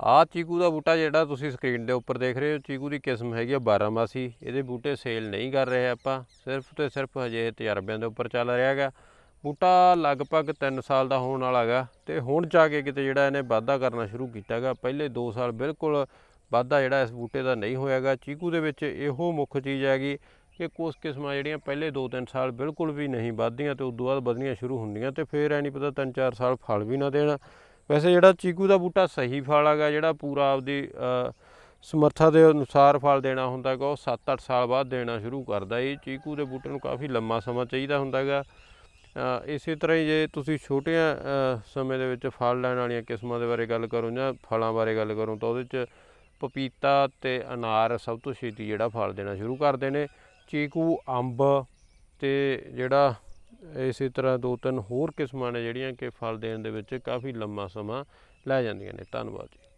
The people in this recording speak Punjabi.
ਆਹ ਚੀਕੂ ਦਾ ਬੂਟਾ ਜਿਹੜਾ ਤੁਸੀਂ ਸਕਰੀਨ ਦੇ ਉੱਪਰ ਦੇਖ ਰਹੇ ਹੋ, ਚੀਕੂ ਦੀ ਕਿਸਮ ਹੈਗੀ ਆ 12 ਮਾਸੀ ਇਹਦੇ ਬੂਟੇ ਸੇਲ ਨਹੀਂ ਕਰ ਰਹੇ ਆਪਾਂ, ਸਿਰਫ ਤੇ ਸਿਰਫ ਹਜੇ ਤਜਰਬਿਆਂ ਦੇ ਉੱਪਰ ਚੱਲ ਰਿਹਾ ਹੈਗਾ। ਬੂਟਾ ਲਗਭਗ 3 ਸਾਲ ਦਾ ਹੋਣ ਵਾਲਾ ਹੈਗਾ ਤੇ ਹੁਣ ਜਾ ਕੇ ਕਿਤੇ ਜਿਹੜਾ ਇਹਨੇ ਵਾਧਾ ਕਰਨਾ ਸ਼ੁਰੂ ਕੀਤਾ ਹੈਗਾ। ਪਹਿਲੇ 2 ਸਾਲ ਬਿਲਕੁਲ ਵਾਧਾ ਜਿਹੜਾ ਇਸ ਬੂਟੇ ਦਾ ਨਹੀਂ ਹੋਇਆਗਾ ਚੀਕੂ ਦੇ ਵਿੱਚ ਇਹੋ ਮੁੱਖ ਚੀਜ਼ ਹੈਗੀ ਕਿ ਕੁਝ ਕਿਸਮਾਂ ਜਿਹੜੀਆਂ ਪਹਿਲੇ 2-3 ਸਾਲ ਬਿਲਕੁਲ ਵੀ ਨਹੀਂ ਵੱਧਦੀਆਂ ਤੇ ਉਸ ਤੋਂ ਬਾਅਦ ਵਧਣੀਆਂ ਸ਼ੁਰੂ ਹੁੰਦੀਆਂ ਤੇ ਫਿਰ ਐ ਨਹੀਂ ਪਤਾ 3-4 ਸਾਲ ਫਲ ਵੀ ਨਾ ਦੇਣ। ਵੈਸੇ ਜਿਹੜਾ ਚੀਕੂ ਦਾ ਬੂਟਾ ਸਹੀ ਫਲ ਹੈਗਾ, ਜਿਹੜਾ ਪੂਰਾ ਆਪਦੀ ਸਮਰੱਥਾ ਦੇ ਅਨੁਸਾਰ ਫਲ ਦੇਣਾ ਹੁੰਦਾ ਹੈਗਾ, ਉਹ 7-8 ਸਾਲ ਬਾਅਦ ਦੇਣਾ ਸ਼ੁਰੂ ਕਰਦਾ ਇਹ ਚੀਕੂ ਦੇ ਬੂਟੇ ਨੂੰ ਕਾਫੀ ਲੰਮਾ ਸਮਾਂ ਚਾਹੀਦਾ ਹੁੰਦਾ ਹੈਗਾ। ਇਸੇ ਤਰ੍ਹਾਂ ਹੀ ਜੇ ਤੁਸੀਂ ਛੋਟੀਆਂ ਸਮੇਂ ਦੇ ਵਿੱਚ ਫਲ ਲੈਣ ਵਾਲੀਆਂ ਕਿਸਮਾਂ ਦੇ ਬਾਰੇ ਗੱਲ ਕਰੋ ਜਾਂ ਫਲਾਂ ਬਾਰੇ ਗੱਲ ਕਰੋ, ਤਾਂ ਉਹਦੇ 'ਚ ਪਪੀਤਾ ਤੇ ਅਨਾਰ ਸਭ ਤੋਂ ਛੇਤੀ ਜਿਹੜਾ ਫਲ ਦੇਣਾ ਸ਼ੁਰੂ ਕਰਦੇ ਨੇ। ਚੀਕੂ, ਅੰਬ ਤੇ ਜਿਹੜਾ ਇਸੇ ਤਰ੍ਹਾਂ ਦੋ ਤਿੰਨ ਹੋਰ ਕਿਸਮਾਂ ਨੇ ਜਿਹੜੀਆਂ ਕਿ ਫਲ ਦੇਣ ਦੇ ਵਿੱਚ ਕਾਫੀ ਲੰਮਾ ਸਮਾਂ ਲੈ ਜਾਂਦੀਆਂ ਨੇ। ਧੰਨਵਾਦ ਜੀ।